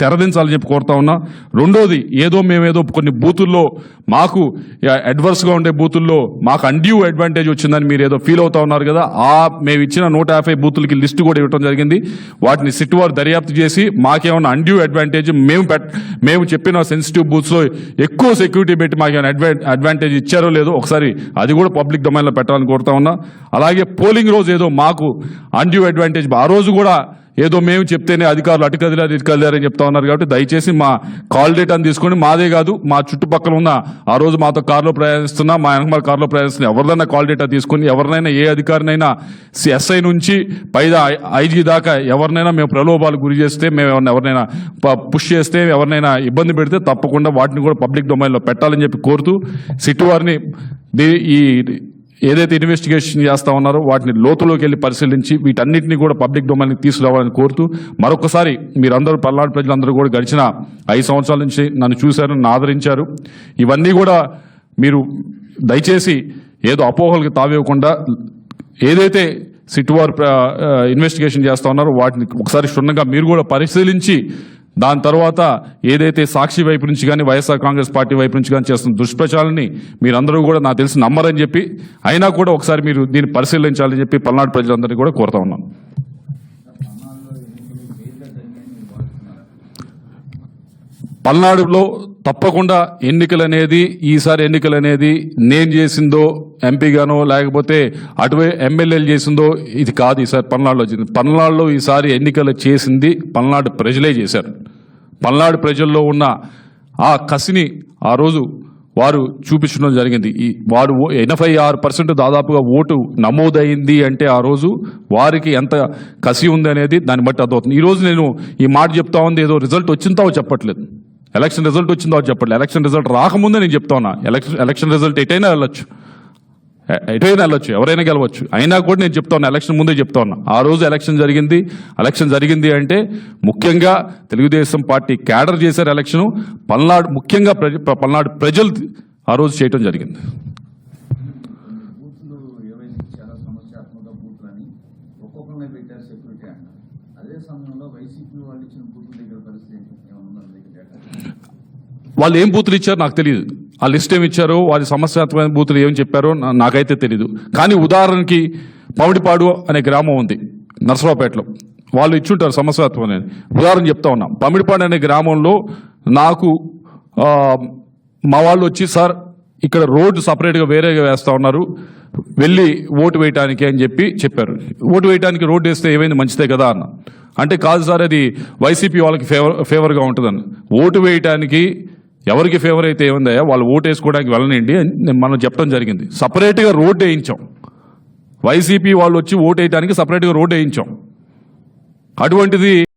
తెరదించాలని చెప్పి కోరుతా ఉన్నా. రెండోది ఏదో మేమేదో కొన్ని బూతుల్లో మాకు అడ్వర్స్గా ఉండే బూతుల్లో మాకు అన్డ్యూ అడ్వాంటేజ్ వచ్చిందని మీరు ఏదో ఫీల్ అవుతా ఉన్నారు కదా ఆ మేము ఇచ్చిన నూట యాభై బూతులకి లిస్ట్ కూడా ఇవ్వడం జరిగింది. వాటిని సిట్ వారు దర్యాప్తు చేసి మాకేమైనా అన్డ్యూ అడ్వాంటేజ్ మేము పెట్ మేము చెప్పిన సెన్సిటివ్ బూత్స్లో ఎక్కువ సెక్యూరిటీ పెట్టి మాకు ఏమైనా అడ్వా అడ్వాంటేజ్ ఇచ్చారో లేదో ఒకసారి అది కూడా పబ్లిక్ డొమైన్లో పెట్టాలని కోరుతా ఉన్నా. అలాగే పోలింగ్ రోజు ఏదో మాకు అన్డ్యూ అడ్వాంటేజ్ ఆ రోజు కూడా ఏదో మేము చెప్తేనే అధికారులు అటు కదిలారు ఇటు చెప్తా ఉన్నారు కాబట్టి దయచేసి మా కాల్ డేటాను తీసుకొని మాదే కాదు మా చుట్టుపక్కల ఉన్న ఆ రోజు మాతో కారులో ప్రయాణిస్తున్నా మా వెనకమాల కారులో ప్రయాణిస్తున్న ఎవరిదైనా కాల్ డేటా తీసుకొని ఎవరినైనా ఏ అధికారినైనా ఎస్ఐ నుంచి పైదా ఐజీ దాకా ఎవరినైనా మేము ప్రలోభాలు గురి చేస్తే మేము ఎవరినైనా పుష్ చేస్తే ఎవరినైనా ఇబ్బంది పెడితే తప్పకుండా వాటిని కూడా పబ్లిక్ డొమైన్లో పెట్టాలని చెప్పి కోరుతూ సిట్టు వారిని ఈ ఏదైతే ఇన్వెస్టిగేషన్ చేస్తా ఉన్నారో వాటిని లోతులోకి వెళ్ళి పరిశీలించి వీటన్నిటిని కూడా పబ్లిక్ డొమైన్కి తీసుకురావాలని కోరుతూ మరొకసారి మీరందరూ పల్నాడు ప్రజలందరూ కూడా గడిచిన ఐదు సంవత్సరాల నుంచి నన్ను చూశారు నన్ను ఆదరించారు. ఇవన్నీ కూడా మీరు దయచేసి ఏదో అపోహలకు తావివ్వకుండా ఏదైతే సిట్ వారు ఇన్వెస్టిగేషన్ చేస్తా ఉన్నారో వాటిని ఒకసారి క్షుణ్ణంగా మీరు కూడా పరిశీలించి దాని తర్వాత ఏదైతే సాక్షి వైపు నుంచి కానీ వైఎస్ఆర్ కాంగ్రెస్ పార్టీ వైపు నుంచి కానీ చేస్తున్న దుష్ప్రచారాన్ని మీరందరూ కూడా నాకు తెలిసి నమ్మరని చెప్పి అయినా కూడా ఒకసారి మీరు దీన్ని పరిశీలించాలని చెప్పి పల్నాడు ప్రజలందరినీ కూడా కోరుతా ఉన్నాను. పల్నాడులో తప్పకుండా ఎన్నికలు అనేది ఈసారి ఎన్నికలు అనేది నేను చేసిందో ఎంపీగానో లేకపోతే అటువై ఎమ్మెల్యేలు చేసిందో ఇది కాదు ఈసారి పల్నాడులో వచ్చింది పల్నాడులో ఈసారి ఎన్నికలు చేసింది పల్నాడు ప్రజలే చేశారు. పల్నాడు ప్రజల్లో ఉన్న ఆ కసిని ఆ రోజు వారు చూపించడం జరిగింది. ఈ వారు ఓ- ఎనభై ఆరు పర్సెంట్ దాదాపుగా ఓటు నమోదైంది అంటే ఆ రోజు వారికి ఎంత కసి ఉంది అనేది దాన్ని బట్టి అర్థమవుతుంది. ఈ రోజు నేను ఈ మాట చెప్తా ఉంది ఏదో రిజల్ట్ వచ్చిందో చెప్పట్లేదు. ఎలక్షన్ రిజల్ట్ వచ్చిందో చెప్పట్లేదు. ఎలక్షన్ రిజల్ట్ రాకముందే నేను చెప్తా ఉన్నా. ఎలక్షన్ ఎలక్షన్ రిజల్ట్ ఎటైనా వెళ్ళొచ్చు. ఎటైనా వెళ్ళొచ్చు ఎవరైనా గెలవచ్చు. అయినా కూడా నేను చెప్తా ఉన్నా ఎలక్షన్ ముందే చెప్తా ఉన్నా. ఆ రోజు ఎలక్షన్ జరిగింది. ఎలక్షన్ జరిగింది అంటే ముఖ్యంగా తెలుగుదేశం పార్టీ క్యాడర్ చేశారు ఎలక్షన్. పల్నాడు ముఖ్యంగా ప్రజ పల్నాడు ప్రజలు ఆ రోజు చేయటం జరిగింది. వాళ్ళు ఏం బూతులు ఇచ్చారో నాకు తెలియదు. ఆ లిస్ట్ ఏమి ఇచ్చారో? వారి సమస్యాత్మక బూతులు ఏం చెప్పారో నాకైతే తెలియదు కానీ ఉదాహరణకి పమిడిపాడు అనే గ్రామం ఉంది నర్సరావుపేటలో. వాళ్ళు ఇచ్చుంటారు సమస్యాత్మకమైన. ఉదాహరణ చెప్తా ఉన్నాం. పమిడిపాడు అనే గ్రామంలో నాకు మా వాళ్ళు వచ్చి సార్ ఇక్కడ రోడ్డు సపరేట్గా వేరేగా వేస్తా ఉన్నారు. వెళ్ళి ఓటు వేయటానికి అని చెప్పి చెప్పారు. ఓటు వేయటానికి రోడ్డు వేస్తే ఏమైంది? మంచిదే కదా అన్న. అంటే కాదు సార్ అది వైసీపీ వాళ్ళకి ఫేవర్ ఫేవర్గా ఉంటుందని. ఓటు వేయటానికి ఎవరికి ఫేవర్ అయితే ఏముందయ్యా? వాళ్ళు ఓటు వేసుకోవడానికి వెళ్ళనండి అని మనం చెప్పడం జరిగింది. సపరేట్గా రోడ్డు వేయించాం. వైసీపీ వాళ్ళు వచ్చి ఓటు వేయడానికి సపరేట్గా రోడ్ వేయించాం. అటువంటిది